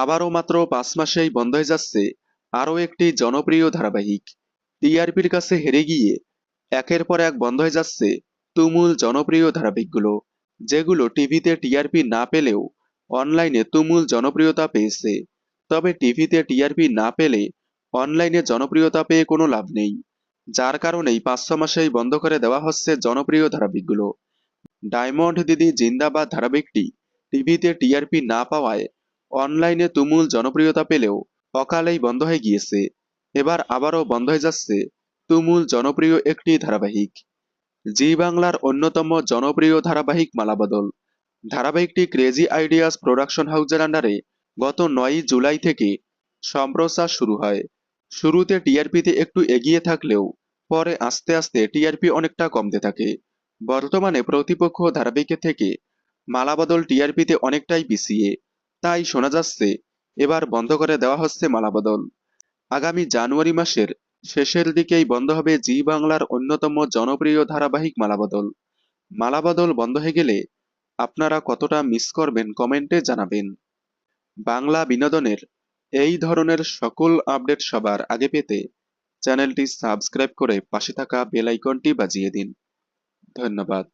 আবারও মাত্র পাঁচ মাসেই বন্ধ হয়ে যাচ্ছে আরও একটি জনপ্রিয় ধারাবাহিক। টিআরপির কাছে হেরে গিয়ে একের পর এক বন্ধ হয়ে যাচ্ছে তুমুল জনপ্রিয় ধারাবাহিকগুলো, যেগুলো টিভিতে টিআরপি না পেলেও অনলাইনে তুমুল জনপ্রিয়তা পেয়েছে। তবে টিভিতে টিআরপি না পেলে অনলাইনে জনপ্রিয়তা পেয়ে কোনো লাভ নেই। যার কারণেই পাঁচ ছ মাসেই বন্ধ করে দেওয়া হচ্ছে জনপ্রিয় ধারাবাহিকগুলো। ডায়মন্ড দিদি জিন্দাবাদ ধারাবাহিকটি টিভিতে টিআরপি না পাওয়ায় অনলাইনে তুমুল জনপ্রিয়তা পেলেও অকালেই বন্ধ হয়ে গিয়েছে। এবার আবারও বন্ধ হয়ে যাচ্ছে তুমুল জনপ্রিয় একটি ধারাবাহিক। জি বাংলার অন্যতম জনপ্রিয় ধারাবাহিক মালাবদল। ধারাবাহিকটি ক্রেজি আইডিয়াস প্রোডাকশন হাউসের আন্ডারে গত নয়ই জুলাই থেকে সম্প্রচার শুরু হয়। শুরুতে টিআরপিতে একটু এগিয়ে থাকলেও পরে আস্তে আস্তে টিআরপি অনেকটা কমতে থাকে। বর্তমানে প্রতিপক্ষ ধারাবাহিকের থেকে মালাবদল টিআরপিতে অনেকটাই পিছিয়ে। তাই শোনা যাচ্ছে, এবার বন্ধ করে দেওয়া হচ্ছে মালাবদল। আগামী জানুয়ারি মাসের শেষের দিকেই বন্ধ হবে জি বাংলার অন্যতম জনপ্রিয় ধারাবাহিক মালাবদল। মালাবদল বন্ধ হয়ে গেলে আপনারা কতটা মিস করবেন কমেন্টে জানাবেন। বাংলা বিনোদনের এই ধরনের সকল আপডেট সবার আগে পেতে চ্যানেলটি সাবস্ক্রাইব করে পাশে থাকা বেল আইকনটি বাজিয়ে দিন। ধন্যবাদ।